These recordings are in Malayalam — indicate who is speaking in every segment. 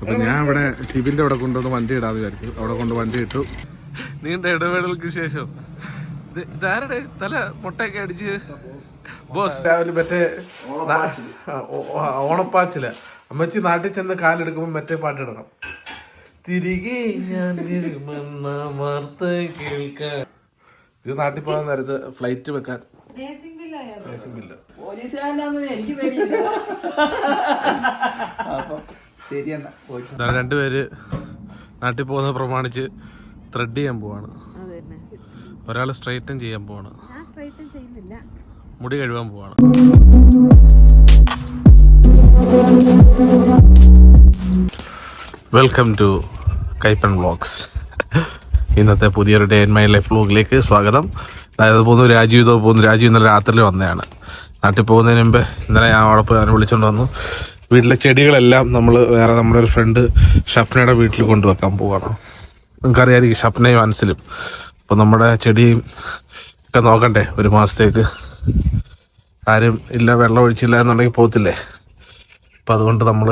Speaker 1: അപ്പൊ ഞാൻ ഇവിടെ ടിബിന്റെ അവിടെ കൊണ്ടുവന്ന് വണ്ടി ഇടാന്ന് വിചാരിച്ചു. അവിടെ കൊണ്ട് വണ്ടി ഇട്ടു. നീണ്ട ഇടവേളകൾക്ക് ശേഷം. ഇത് ഇതാരുടെ തല മുട്ടയൊക്കെ അടിച്ച്? ബോസ്. രാവിലെ മറ്റേ ഓണപ്പാച്ചില. അമ്മച്ചി നാട്ടിൽ ചെന്ന് കാലെടുക്കുമ്പോ മറ്റേ പാട്ടിടണം. തിരികെ ഞാൻ വാർത്ത കേൾക്കാൻ. ഇത് നാട്ടിൽ പോകാൻ നേരത്ത് ഫ്ലൈറ്റ് വെക്കാൻ.
Speaker 2: പോലീസുകാരനാന്ന് എനിക്ക് പേടിയില്ല.
Speaker 3: ശരി എന്നാ
Speaker 1: രണ്ടുപേര് നാട്ടിൽ പോകുന്നത് പ്രമാണിച്ച് ത്രെഡ് ചെയ്യാൻ പോവാണ്. ഒരാൾ സ്ട്രൈറ്റൻ ചെയ്യാൻ പോവാണ്. മുടി കഴുകാൻ പോവാണ്. വെൽക്കം ടു കൈപ്പൻ വ്ലോഗ്സ് ഇന്നത്തെ പുതിയൊരു ഡേ ഇൻ മൈ ലൈഫ് വ്ലോഗിലേക്ക് സ്വാഗതം. അതായത് പോകുന്നു രാജീവ് ഇതോ പോകുന്നു രാജീവ് ഇന്നലെ രാത്രിയിൽ വന്നതാണ്. നാട്ടിൽ പോകുന്നതിന് മുമ്പ് ഇന്നലെ ഞാൻ അവിടെ പോയി അവനെ വിളിച്ചുകൊണ്ട് വന്നു. വീട്ടിലെ ചെടികളെല്ലാം നമ്മൾ വേറെ നമ്മുടെ ഒരു ഫ്രണ്ട് ഷഫ്നയുടെ വീട്ടിൽ കൊണ്ടുവെക്കാൻ പോവാണ്. നിങ്ങൾക്കറിയായിരിക്കും ഷഫ്നയും അൻസിലും. അപ്പോൾ നമ്മുടെ ചെടിയും ഒക്കെ നോക്കണ്ടേ ഒരു മാസത്തേക്ക്. ആരും ഇല്ല വെള്ളം ഒഴിച്ചില്ല എന്നുണ്ടെങ്കിൽ പോകത്തില്ലേ? അപ്പം അതുകൊണ്ട് നമ്മൾ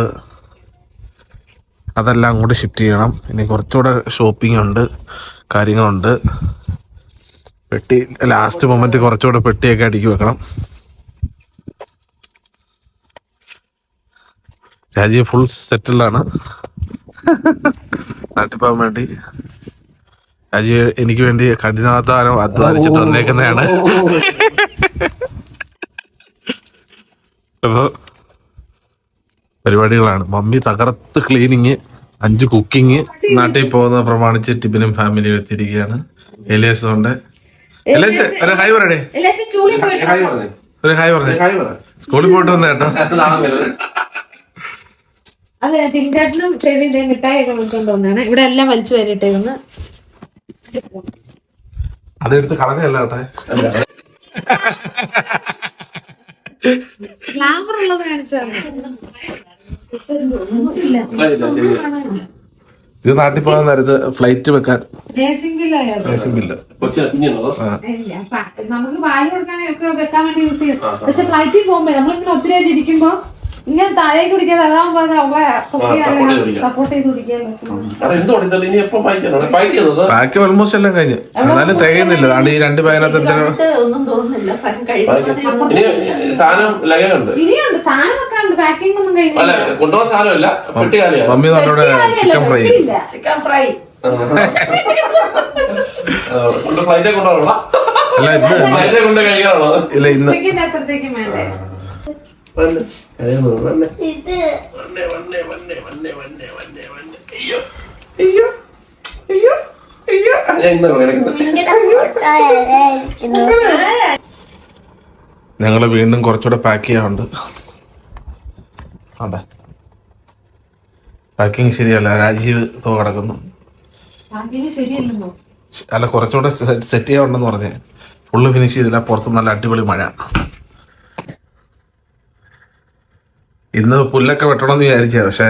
Speaker 1: അതെല്ലാം അങ്ങോട്ട് ഷിഫ്റ്റ് ചെയ്യണം. ഇനി കുറച്ചുകൂടെ ഷോപ്പിംഗ് ഉണ്ട് കാര്യങ്ങളുണ്ട്. പെട്ടി ലാസ്റ്റ് മൊമെന്റ് കുറച്ചുകൂടെ പെട്ടിയൊക്കെ അടുക്കി വെക്കണം. രാജീവ് ഫുൾ സെറ്റിലാണ് നാട്ടിൽ പോകാൻ വേണ്ടി. രാജീവ് എനിക്ക് വേണ്ടി കഠിനാധ്വാനം അധ്വാനിച്ചിട്ട് വന്നേക്കുന്നതാണ്. അപ്പൊ പരിപാടികളാണ്. മമ്മി തകർത്ത് ക്ലീനിങ് അഞ്ച് കുക്കിങ് നാട്ടിൽ പോകുന്ന പ്രമാണിച്ച് ടിബിനും ഫാമിലിയും എത്തിയിരിക്കുകയാണ്. എലിയസ് ഉണ്ട്. എലിയസ് ഒരു ഹായ് പറയടേ. ഒരു ഹായ് പറഞ്ഞേ. സ്കൂളിൽ പോയിട്ട് വന്ന കേട്ടോ.
Speaker 4: അതെ തിങ്കാട്ടിനും ചെവി ഇതേ മിഠായിയൊക്കെ വിളിച്ചോണ്ട് തോന്നാണ് ഇവിടെ എല്ലാം വലിച്ചു വരിട്ടേന്ന്
Speaker 1: അതെടുത്ത് കളഞ്ഞല്ല ഫ്ലാവർ
Speaker 4: ഗ്ലാമർ ഉള്ളത് കാണിച്ചാണ്
Speaker 1: ഇത് നാട്ടിൽ പോകാൻ നേരത്ത് ഫ്ലൈറ്റ് വെക്കാൻ
Speaker 4: നമുക്ക് പാൽ കൊടുക്കാനൊക്കെ വെക്കാൻ വേണ്ടി യൂസ് ചെയ്യും. പക്ഷെ ഫ്ലൈറ്റിൽ പോകുമ്പോ നമ്മളിങ്ങനെ ഒത്തിരി ആയിട്ട് ഇരിക്കുമ്പോ ഇങ്ങനെ താഴേക്ക് കുടിക്കാതെ അതാകുമ്പോ അത് സപ്പോർട്ട് ചെയ്ത് കുടിക്കാൻ
Speaker 1: ബാക്കി ഓൾമോസ്റ്റ് എല്ലാം കഴിഞ്ഞു. എന്നാലും തികയുന്നില്ല. അതാണ് ഈ രണ്ട് പേനത്തിന്റെ
Speaker 2: ഒന്നും തോന്നുന്നില്ല.
Speaker 5: സാധനം
Speaker 4: ഇനിയുണ്ട്. പാക്കിംഗ് ഒന്നും
Speaker 5: അല്ല
Speaker 4: കഴിഞ്ഞില്ല
Speaker 5: കൊണ്ടുപോകാൻ സാധനമല്ല.
Speaker 1: മമ്മി നമ്മളോട് ചിക്കൻ ഫ്രൈ
Speaker 2: ചിക്കൻ ഫ്രൈ
Speaker 5: ഫ്ലൈറ്റേ ഫ്ലൈറ്റെ കൊണ്ടുപോകണം
Speaker 1: അല്ല ഇന്ന്
Speaker 5: ഫ്ലൈറ്റേ കൊണ്ട് കഴിക്കാനാണോ
Speaker 1: ഇല്ല ഇന്ന്
Speaker 4: ഉച്ചയ്ക്ക് അത്രത്തേക്കും വേണ്ടേ
Speaker 5: വന്നെ. വന്നെ. വന്നെ, വന്നെ, വന്നെ, വന്നെ, വന്നെ, വന്നെ, വന്നെ. അയ്യോ അയ്യോ അയ്യോ കിടക്കുന്നത്
Speaker 1: ഞങ്ങൾ വീണ്ടും കുറച്ചുകൂടെ പാക്ക് ചെയ്യാറുണ്ട് അതെ പാക്കിങ് ശരിയല്ല. രാജീവ് തോ കിടക്കുന്നു. അല്ല കുറച്ചുകൂടെ സെറ്റ് ചെയ്യാറുണ്ടെന്ന് പറഞ്ഞേ. ഫുള്ള് ഫിനിഷ് ചെയ്തില്ല. പുറത്ത് നല്ല അടിപൊളി മഴ. ഇന്ന് പുല്ലൊക്കെ വെട്ടണം എന്ന് വിചാരിച്ച പക്ഷെ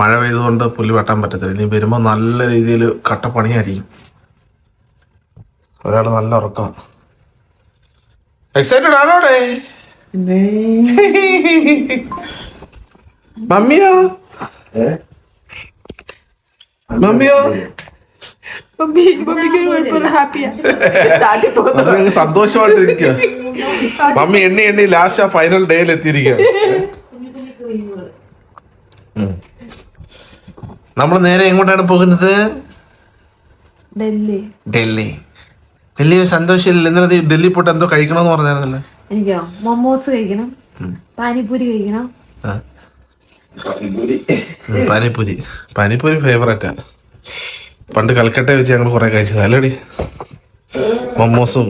Speaker 1: മഴ പെയ്തുകൊണ്ട് പുല്ല് വെട്ടാൻ പറ്റത്തില്ല. ഇനി വരുമ്പോൾ നല്ല രീതിയിൽ കട്ടപ്പണിയായിരിക്കും ഒരാൾ നല്ല ഉറക്കം. എക്സൈറ്റഡ് ആണോടെ മമ്മിയോ? മമ്മിയോ? മമ്മി അങ്ങ് സന്തോഷമായിട്ടിരിക്കുക മമ്മി എണ്ണി എണ്ണി ലാസ്റ്റ് ആ ഫൈനൽ ഡേയിൽ എത്തിയിരിക്കുകയാണ്. നമ്മൾ നേരെ എങ്ങോട്ടാണ് പോകുന്നത്?
Speaker 4: ഡൽഹി.
Speaker 1: ഡൽഹി. ഡൽഹി സന്തോഷമില്ല. ഇന്നലെ ഡൽഹി പോയിട്ട് എന്തോ കഴിക്കണമെന്ന് പറഞ്ഞായിരുന്നല്ലേ.
Speaker 4: എനിക്കോ? മൊമോസ് കഴിക്കണം. പാനിപൂരി കഴിക്കണം.
Speaker 1: പാനിപൂരി പാനിപൂരി പാനിപ്പൂരി പാനിപ്പൂരി ഫേവറേറ്റാ പണ്ട് കൽക്കട്ട വെച്ച് ഞങ്ങൾ കുറെ കഴിച്ചത്. അല്ലേടി? മൊമോസും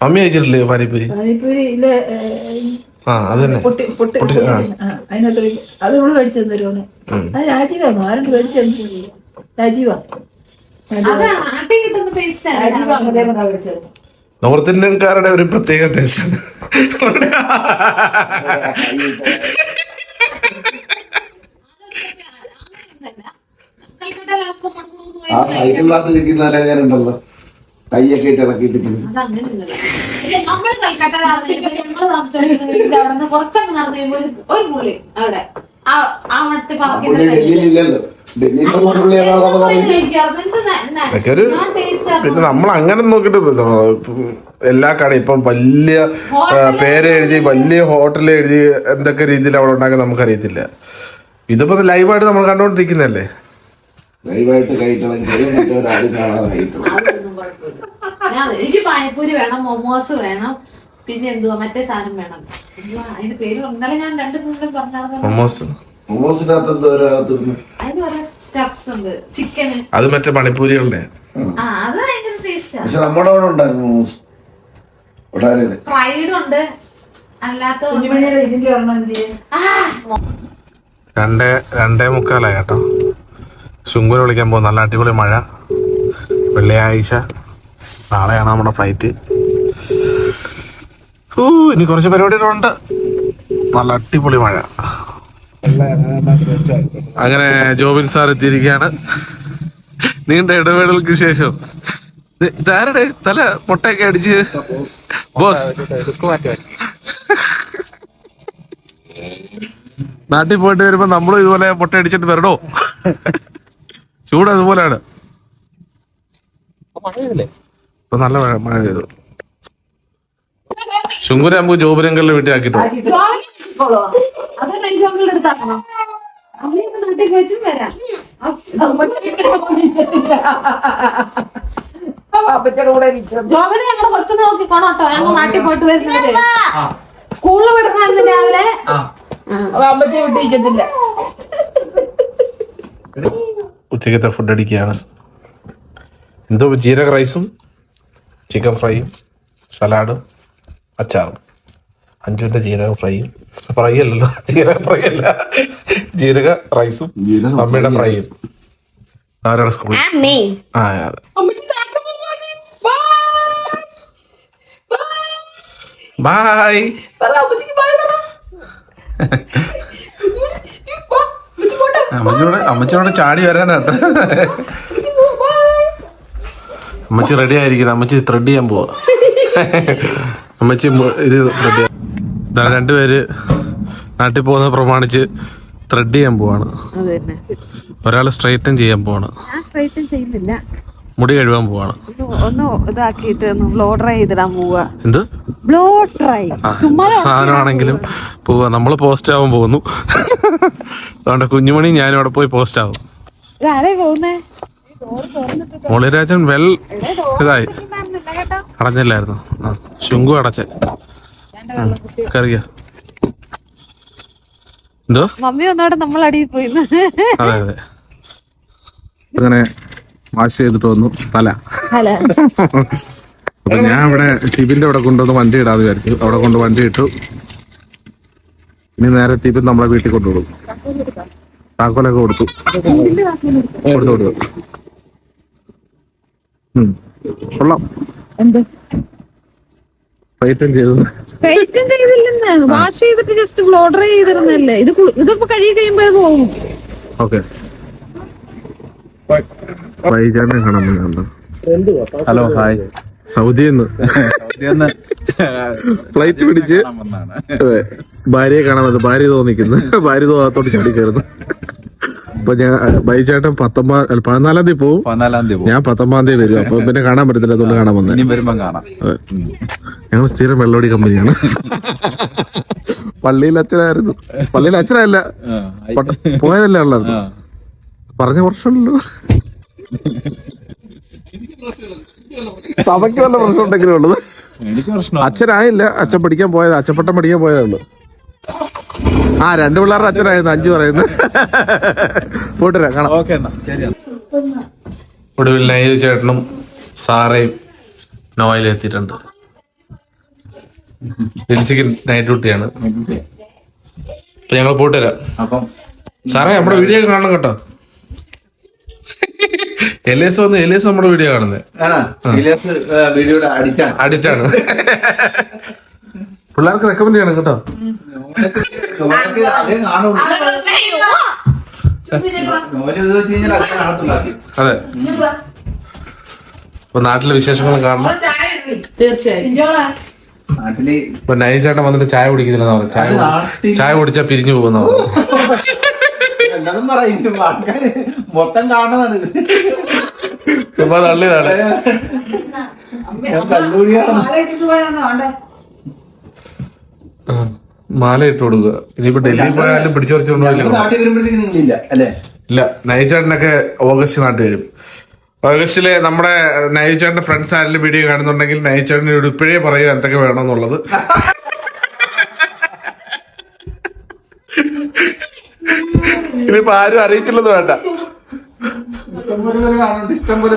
Speaker 1: മമ്മി കഴിച്ചിട്ടില്ലേ പാനിപ്പൂരി?
Speaker 2: പാനിപ്പൂരിയിൽ
Speaker 1: ആ അത് തന്നെ
Speaker 2: പൊട്ടി പൊട്ടി
Speaker 1: പൊട്ടി- ആ.
Speaker 2: ആ, അതിനകത്ത് അത് ഇവൾ മേടിച്ചു തരുവാണ് അത് രാജീവാണോ? ആരും മേടിച്ചു രാജീവാ.
Speaker 1: നോർത്ത് ഇന്ത്യൻകാരുടെ ഒരു പ്രത്യേക ടേസ്റ്റ്
Speaker 3: ആ. കഴിക്കുന്ന അലകാരുണ്ടല്ലോ കൈയൊക്കെ ഇട്ട്
Speaker 4: കൽക്കട്ട താമസിച്ചോണ്ടിരുന്ന അവിടെ നിന്ന് കുറച്ചങ്ങ് നടന്നു കഴിയുമ്പോൾ ഒരു- പുള്ളി അവിടെ
Speaker 1: പിന്നെ നമ്മൾ അങ്ങനെ നോക്കിട്ട് എല്ലാ കട ഇപ്പം വലിയ പേരെഴുതി പേര് എഴുതി വലിയ ഹോട്ടൽ എഴുതി എന്തൊക്കെ രീതിയിൽ അവിടെ ഉണ്ടാക്കാൻ നമുക്കറിയത്തില്ല. ഇതിപ്പോ ലൈവായിട്ട് നമ്മൾ കണ്ടോണ്ടിരിക്കുന്നല്ലേ
Speaker 3: ദയവായിട്ട് കൈയിട്ടിളങ്ങി
Speaker 4: ഞാൻ എനിക്ക് പാനിപ്പൂരി വേണം മൊമോസ് വേണം പിന്നെ എന്തുവാ? മറ്റേ സാധനം വേണം. അതിന്റെ പേര് പറഞ്ഞു. ഇന്നലെ ഞാൻ രണ്ടു മൂന്നും പറഞ്ഞാൽ അതിന് കുറെ സ്റ്റഫ്സ് ഉണ്ട്. ചിക്കന്
Speaker 1: അത് മറ്റേ
Speaker 4: ആ അത് ഭയങ്കര ടേസ്റ്റാണ് ഫ്രൈഡ് ഉണ്ട്. അല്ലാത്ത
Speaker 1: രണ്ടേ രണ്ടേ മുക്കാലായി കേട്ടോ. ശുങ്കുനെ വിളിക്കാൻ പോകും നല്ല അടിപൊളി മഴ. വെള്ളിയാഴ്ച. നാളെയാണ് നമ്മുടെ ഫ്ലൈറ്റ് ഓ ഇനി കുറച്ച് പരിപാടികളുണ്ട്. നല്ല അടിപൊളി മഴ. അങ്ങനെ ജോബിൻ സാർ എത്തിയിരിക്കുകയാണ്. നീണ്ട ഇടവേളകൾക്ക് ശേഷം. ഇത് ഇതാരുടെ തല മുട്ടയൊക്കെ അടിച്ച്. ബോസ്. നാട്ടിൽ പോയിട്ട് വരുമ്പോ നമ്മളും ഇതുപോലെ മുട്ട അടിച്ചിട്ട് വരണോ? ചൂട് അതുപോലെയാണ് ഇപ്പൊ നല്ല മഴ മഴ പെയ്തു. ശുങ്കുര നമുക്ക് ജോബിനങ്ങളുടെ വീട്ടിൽ ആക്കിട്ടോ
Speaker 4: ജോബിനെ കൊച്ചിനെ നോക്കി പോണോട്ടോ ഞങ്ങൾ നാട്ടിൽ പോയിട്ട് വരുന്നവര് സ്കൂളിൽ വിടുന്ന രാവിലെ?
Speaker 2: അമ്മച്ചെ വിട്ടിരിക്കത്തില്ല
Speaker 1: ഉച്ചക്കത്തെ ഫുഡ് അടിക്കുകയാണ്. എന്തോ ജീരക റൈസും ചിക്കൻ ഫ്രൈയും സലാഡും അച്ചാറും. അഞ്ചുവിന്റെ ജീരക ഫ്രൈയും. ഫ്രൈ അല്ലല്ലോ ജീരക ഫ്രൈ അല്ല ജീരക റൈസും അമ്മയുടെ ഫ്രൈയും. ആരാണ് സ്കൂളിൽ ആ അതെ ബായ് അമ്മച്ചോട് അമ്മച്ചോട് ചാടി വരാനാട്ടോ അമ്മച്ചി റെഡി ആയിരിക്കുന്നത് അമ്മച്ചി ത്രെഡ് ചെയ്യാൻ പോവാ. അമ്മച്ചി ഇത് ത്രെഡ് ഇതാണ് രണ്ടുപേര് നാട്ടിൽ പോകുന്നത് പ്രമാണിച്ച് ത്രെഡ് ചെയ്യാൻ പോവാണ്. ഒരാൾ സ്ട്രൈറ്റൻ ചെയ്യാൻ പോവാണ്. മുടി കഴുകാൻ പോവാണ്. എന്ത്? സാധനമാണെങ്കിലും പോവാ. നമ്മൾ പോസ്റ്റ് ആവാൻ പോകുന്നു. അതുകൊണ്ട് കുഞ്ഞുമണി ഞാനും അവിടെ പോയി പോസ്റ്റ് ആവും. മുളിരാജൻ വെൽ ഇതായി. അടഞ്ഞില്ലായിരുന്നു. ആ ശുങ്കു അടച്ച്. കറിയ എന്തോ?
Speaker 4: മമ്മി ഒന്നോടെ നമ്മൾ അടിയിൽ പോയിന്ന്
Speaker 1: അതെ അതെ. അങ്ങനെ വാഷ് ചെയ്തിട്ട് വന്നു. തല. അപ്പൊ ഞാൻ ഇവിടെ ടിബിന്റെ അവിടെ കൊണ്ടുവന്ന് വണ്ടി ഇടാന്ന് വിചാരിച്ചു. അവിടെ കൊണ്ട് വണ്ടി ഇട്ടു. ഇനി നേരെ ടിബിൻ നമ്മളെ വീട്ടിൽ കൊണ്ടുവിടും. താക്കോലൊക്കെ കൊടുത്തു. കൊടുത്തു കൊടുത്തു. കൊള്ളാം.
Speaker 4: എന്ത്?
Speaker 1: ഫൈറ്റൻ ചെയ്തത്.
Speaker 4: പെയിന്റും ചെയ്തില്ലെന്ന്. വാഷ് ചെയ്തിട്ട് ജസ്റ്റ് ഓർഡർ ചെയ്തിരുന്നല്ലേ ഇത് ഇതിപ്പോ കഴുകി കഴിയുമ്പോ പോകും.
Speaker 1: ഓക്കെ വൈചാരനെ കാണാൻ വന്നിട്ടുണ്ടോ.
Speaker 5: ഹലോ ഹായ്
Speaker 1: സൗദിന്ന് നിന്ന് ഫ്ലൈറ്റ് പിടിച്ച്. ഭാര്യയെ കാണാൻ വന്നത്. ഭാര്യ തോന്നിക്കുന്നു. ഭാര്യ തോന്നാത്തോട്ട് ചാടി കയറുന്നു. അപ്പൊ ഞാൻ ബൈചേട്ടൻ പത്തൊമ്പത് അല്ല, പതിനാലാം തീയതി പോകും
Speaker 5: പതിനാലാം തീയതി
Speaker 1: ഞാൻ പത്തൊമ്പതാം തീയതി വരും. അപ്പൊ പിന്നെ കാണാൻ പറ്റത്തില്ല അതുകൊണ്ട് കാണാൻ വന്നു.
Speaker 5: ഇനിയും വരുമ്പം കാണാം.
Speaker 1: ഞങ്ങൾ സ്ഥിരം വെള്ളോടി കമ്പനിയാണ്. പള്ളിയിൽ അച്ഛനായിരുന്നു. പള്ളിയിൽ അച്ഛനല്ല. പട്ട- പോയതല്ലേ ഉള്ളത് പറഞ്ഞ കുറച്ചുണ്ടല്ലോ സഭയ്ക്ക് വല്ല പ്രശ്നം ഉണ്ടെങ്കിലും ഉള്ളത് അച്ഛനായില്ല. അച്ഛൻ പഠിക്കാൻ പോയത്. അച്ഛപ്പെട്ടം പഠിക്കാൻ പോയതേ ഉള്ളൂ. ആ രണ്ട് പിള്ളേരുടെ അച്ഛനായിരുന്നു അഞ്ചു പറയുന്നു. പോട്ടുരാ കാണാം. ഒടുവിൽ നൈജു ചേട്ടനും സാറേയും നോയിലും എത്തിയിട്ടുണ്ട്. ലിൻസിക്ക് നൈറ്റ് ഡ്യൂട്ടിയാണ് അപ്പൊ ഞങ്ങൾ പോട്ടുതരാം വരാം.
Speaker 5: അപ്പം
Speaker 1: സാറേ നമ്മുടെ വീഡിയോ കാണണം കേട്ടോ. എലേസ് വന്ന് എലേസ് നമ്മുടെ വീഡിയോ കാണുന്നത് അഡിക്റ്റാണ് പിള്ളേർക്ക് റെക്കമെൻഡ് ചെയ്യണം കേട്ടോ.
Speaker 3: അതേ കാണുള്ളൂ നോൽ ഇത് വെച്ച് കഴിഞ്ഞാൽ അതേ. കാണത്തുള്ളൂ
Speaker 1: അതെ. അപ്പൊ നാട്ടിലെ വിശേഷങ്ങളും കാണണം.
Speaker 2: തീർച്ചയായും.
Speaker 3: നാട്ടിൽ
Speaker 1: ഇപ്പൊ നൈചേട്ടൻ വന്നിട്ട് ചായ കുടിക്കുന്നില്ലെന്ന് പറഞ്ഞു. ചായ കുടി- ചായ കുടിച്ചാ പിരിഞ്ഞു പോകുന്ന
Speaker 3: എല്ലാതും പറയും. ആൾക്കാര് മൊത്തം കാണുന്നതാണ് ഇത്.
Speaker 1: ചുമ്മാ തള്ളിയതാണ്.
Speaker 3: ഞാൻ കല്ലൂരിയാണ്
Speaker 1: ആ, മാല ഇട്ട് കൊടുക്കുക ഇനിയിപ്പോ ഡൽഹി പോയാലും പിടിച്ചു
Speaker 3: ഞങ്ങൾ
Speaker 1: പറിച്ചുകൊണ്ടോ
Speaker 3: നാട്ടിൽ അല്ലേ?
Speaker 1: ഇല്ല നൈചേട്ടനൊക്കെ ഓഗസ്റ്റ് നാട്ടിൽ വരും. ഓഗസ്റ്റിൽ നമ്മുടെ നൈചേട്ടന്റെ ഫ്രണ്ട്സ് ആരെങ്കിലും വീഡിയോ കാണുന്നുണ്ടെങ്കിൽ നൈചേട്ടനോട് ഇപ്പോഴേ പറയുക എന്തൊക്കെ വേണമെന്നുള്ളത്. ഇനിയിപ്പോ ആരും അറിയിച്ചില്ലെന്ന് വേണ്ട.
Speaker 3: ഇഷ്ടം പോലെ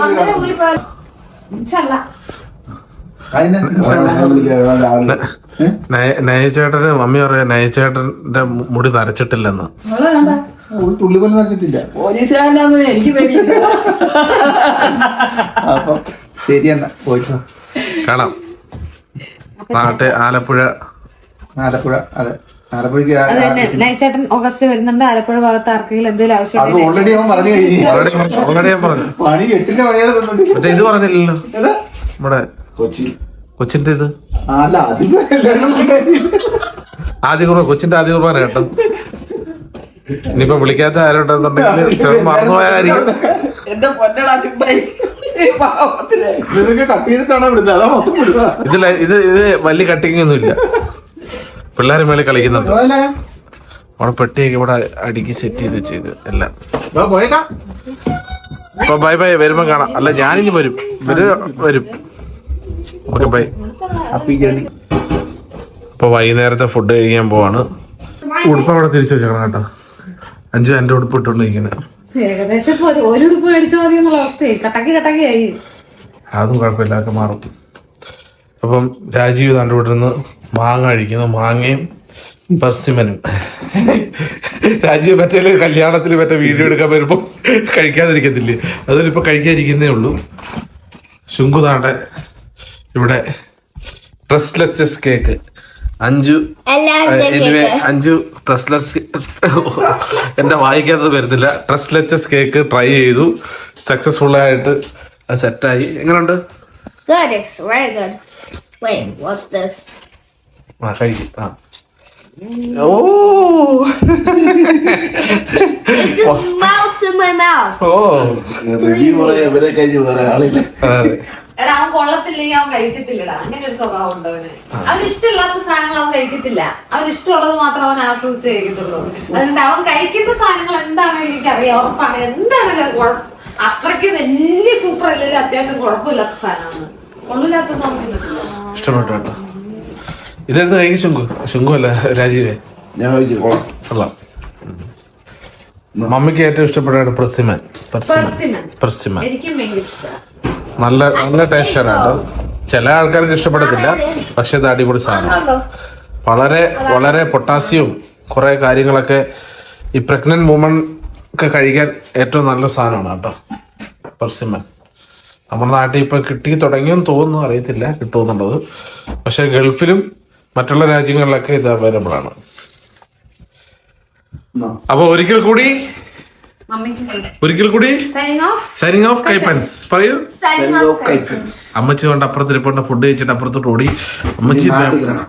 Speaker 3: പേര് കാണുന്നുണ്ട് ഇഷ്ടം പോലെ പേര് കാണുന്നുണ്ട്
Speaker 4: ചല്ല
Speaker 3: അതിനെ രാവിലെ
Speaker 1: നയ- നയച്ചേട്ടന് മമ്മി പറയാ നയചേട്ടന്റെ മുടി നരച്ചിട്ടില്ലെന്ന്.
Speaker 3: ഒരു തുള്ളി പോലും നരച്ചിട്ടില്ല.
Speaker 2: പോലീസുകാരനാന്ന് എനിക്ക് പേടിയില്ല
Speaker 3: അപ്പൊ ശരി എന്നാ പോയിട്ടോ
Speaker 1: കാണാം നാട്ടെ ആലപ്പുഴ.
Speaker 3: ആലപ്പുഴ അതെ. ആലപ്പുഴക്ക്
Speaker 4: നൈച്ചേട്ടൻ ഓഗസ്റ്റ് വരുന്നുണ്ട്. ആലപ്പുഴ ഭാഗത്ത് ആർക്കെങ്കിലും എന്തെങ്കിലും
Speaker 3: അത്
Speaker 4: ആവശ്യം
Speaker 3: ഓൾറെഡി അവൻ പറഞ്ഞു കഴിഞ്ഞു.
Speaker 1: ഓൾറെഡി ഞാൻ പറഞ്ഞു.
Speaker 3: പണി എട്ടിന്റെ പണിയാണ്
Speaker 1: മറ്റേ ഇത് പറഞ്ഞില്ലല്ലോ. നമ്മുടെ
Speaker 3: കൊച്ചി.
Speaker 1: കൊച്ചിന്റെ ഇത്? ആദ്യ കുർബാന കൊച്ചിന്റെ ആദ്യ കുർബാന കേട്ടോ. ഇനിയിപ്പൊ വിളിക്കാത്ത ആരുണ്ടെന്നുണ്ടെങ്കിൽ മറന്നു മറന്നുപോയായിരിക്കും
Speaker 2: എന്റെ പൊന്നടാ
Speaker 1: ഇതിൽ ഇത് ഇത് വലിയ കട്ടിങ് ഒന്നും ഇല്ല. പിള്ളേരെ മേളിൽ കളിക്കുന്നുണ്ട്. അവിടെ പെട്ടിയൊക്കെ ഇവിടെ അടുക്കി സെറ്റ് ചെയ്ത് വെച്ചേക്ക് എല്ലാം.
Speaker 3: ഇപ്പൊ
Speaker 1: അപ്പൊ ബൈ ബൈ വരുമ്പോ കാണാം. അല്ല ഞാനിനി വരും. ഇവർ വരും. Okay bye. അപ്പൊ വൈകുന്നേരത്തെ ഫുഡ് കഴിക്കാൻ പോവാണ്. ഉടുപ്പ് അവിടെ തിരിച്ചു വെച്ചേക്കണം കേട്ടോ. അഞ്ചു എന്റെ ഉടുപ്പ് ഇട്ടുണ്ട്
Speaker 4: ഏകദേശം ഇപ്പൊ ഒരു ഒരു ഉടുപ്പ് മേടിച്ചാൽ മതി എന്നുള്ള അവസ്ഥയായി. കട്ടക്കി കട്ടക്കി ആയി.
Speaker 1: അതും കുഴപ്പമില്ല ഒക്കെ മാറും. അപ്പം രാജീവ് കണ്ടുവിട്ടിരുന്ന് മാങ്ങ കഴിക്കുന്നു. മാങ്ങയും പർസിമനും രാജീവ് മറ്റേ കല്യാണത്തിൽ മറ്റേ വീഡിയോ എടുക്കാൻ വരുമ്പോ കഴിക്കാതിരിക്കത്തില്ലേ? അതിലിപ്പോ കഴിക്കാതിരിക്കുന്നേ ഉള്ളൂ. ശുങ്കുതാണ്ടെ ഇവിടെ ട്രസ്റ്റ്ലെസ് കേക്ക്. അഞ്ചു എനിവേ അഞ്ചു ട്രസ്ലെസ് എന്റെ വായിക്കാത്തത് വരുന്നില്ല. ട്രസ്ലെറ്റസ് കേക്ക് ട്രൈ ചെയ്തു. സക്സസ്ഫുൾ ആയിട്ട് അത് സെറ്റായി എങ്ങനെയുണ്ട് ഓ. ഓ.
Speaker 3: റിവ്യൂ പറയാൻ ഇവരെ കഴിഞ്ഞ് വേറെ ആളില്ല.
Speaker 1: അതെ.
Speaker 4: എടാ അവൻ കൊള്ളത്തില്ലെങ്കിൽ അവൻ കഴിക്കത്തില്ലടാ. അങ്ങനെ ഒരു സ്വഭാവം ഉണ്ട് അവന്. അവന് ഇഷ്ടമില്ലാത്ത സാധനങ്ങൾ അവൻ കഴിക്കത്തില്ല. അവന് ഇഷ്ടമുള്ളത് മാത്രം അവൻ ആസ്വദിച്ച് കഴിക്കത്തുള്ളൂ. അതുകൊണ്ട് അവൻ കഴിക്കുന്ന സാധനങ്ങൾ എന്താണെങ്കിലും എനിക്കറിയാം ഉറപ്പാണ്. എന്താണെങ്കിലും അത്? കുഴപ്പം അത്രയ്ക്ക് വലിയ സൂപ്പർ അല്ലെങ്കിൽ അത്യാവശ്യം കുഴപ്പമില്ലാത്ത സാധനമാണ്. കൊള്ളില്ലാത്തത് നമുക്ക് കിട്ടില്ല
Speaker 1: ഇഷ്ടപ്പെട്ടു കേട്ടോ. ഇതെടുത്ത് കഴിക്കും ശുങ്കു ശുങ്കു അല്ല രാജീവേ?
Speaker 3: ഞാൻ കൊള്ളാം.
Speaker 1: മമ്മിക്ക് ഏറ്റവും ഇഷ്ടപ്പെട്ടാണ് പ്രസിമൻ.
Speaker 4: Persimmon.
Speaker 1: പ്രസിമൻ.
Speaker 4: എനിക്കും ഭയങ്കര ഇഷ്ടമാണ്
Speaker 1: നല്ല നല്ല ടേസ്റ്റാണ് കേട്ടോ. ചില ആൾക്കാർക്ക് ഇഷ്ടപ്പെടത്തില്ല പക്ഷെ ഇത് അടിപൊളി സാധനം. വളരെ വളരെ പൊട്ടാസ്യവും കുറെ കാര്യങ്ങളൊക്കെ ഈ പ്രഗ്നന്റ് വുമൺ ഒക്കെ കഴിക്കാൻ ഏറ്റവും നല്ല സാധനമാണ് കേട്ടോ. പെർസിമൻ നമ്മുടെ നാട്ടിൽ ഇപ്പൊ കിട്ടി തുടങ്ങിയെന്ന് തോന്നുന്നു അറിയത്തില്ല കിട്ടുമെന്നുള്ളത്. പക്ഷെ ഗൾഫിലും മറ്റുള്ള രാജ്യങ്ങളിലൊക്കെ ഇത് അവൈലബിൾ ആണ്.
Speaker 3: അപ്പോൾ
Speaker 1: അപ്പൊ ഒരിക്കൽ കൂടി ഒരിക്കൽ കൂടി
Speaker 4: സൈനിങ് ഓഫ്
Speaker 1: സൈനിങ് ഓഫ് കൈപ്പൻസ്. പറയൂ. അമ്മച്ചി കൊണ്ട് അപ്പുറത്തിരിപ്പുണ്ട് ഫുഡ് കഴിച്ചിട്ട് അപ്പുറത്തോട്ട് ഓടി. അമ്മച്ചി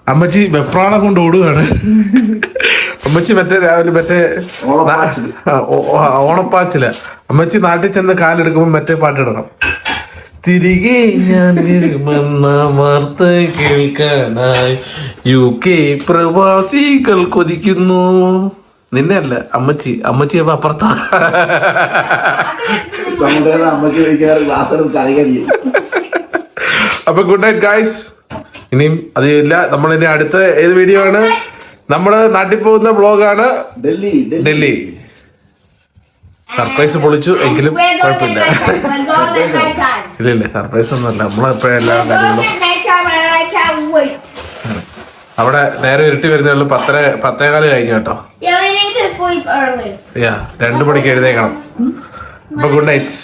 Speaker 1: അമ്മച്ചി വെപ്രാളം കൊണ്ട് ഓടുകയാണ്. അമ്മച്ചി മറ്റേ രാവിലെ മറ്റേ ഓണപ്പാച്ചിൽ. അമ്മച്ചി നാട്ടിൽ ചെന്ന് കാലെടുക്കുമ്പോ മറ്റേ പാട്ടിടണം. തിരികെ ഞാൻ വരുമെന്ന വാർത്ത കേൾക്കാനായി യു കെ പ്രവാസികൾ കൊതിക്കുന്നു. നിന്നെ അല്ല അമ്മച്ചി. അമ്മച്ചി അപ്പൊ അപ്പുറത്താ.
Speaker 3: അമ്മച്ചി ഗ്ലാസ് എടുത്ത്
Speaker 1: അപ്പൊ ഗുഡ് നൈറ്റ് ഗായ്സ് ഇനിയും അതില്ല. നമ്മൾ ഇനി അടുത്ത ഏത് വീഡിയോ ആണ്? നമ്മൾ നാട്ടിൽ പോകുന്ന ബ്ലോഗാണ്
Speaker 3: ഡൽഹി
Speaker 1: ഡൽഹി. സർപ്രൈസ് പൊളിച്ചു എങ്കിലും കുഴപ്പമില്ല. ഇല്ല ഇല്ല സർപ്രൈസ് ഒന്നുമല്ല നമ്മളെപ്പോഴും എല്ലാ കാര്യങ്ങളും. അവിടെ നേരെ ഇരുട്ടി വരുന്നേ ഉള്ളൂ. പത്തര പത്തേകാൽ കഴിഞ്ഞു കേട്ടോ.
Speaker 6: Sleep early.
Speaker 1: യാ രണ്ടു മണിക്ക് എഴുന്നേക്കണം. അപ്പൊ ഗുഡ് നൈറ്റ്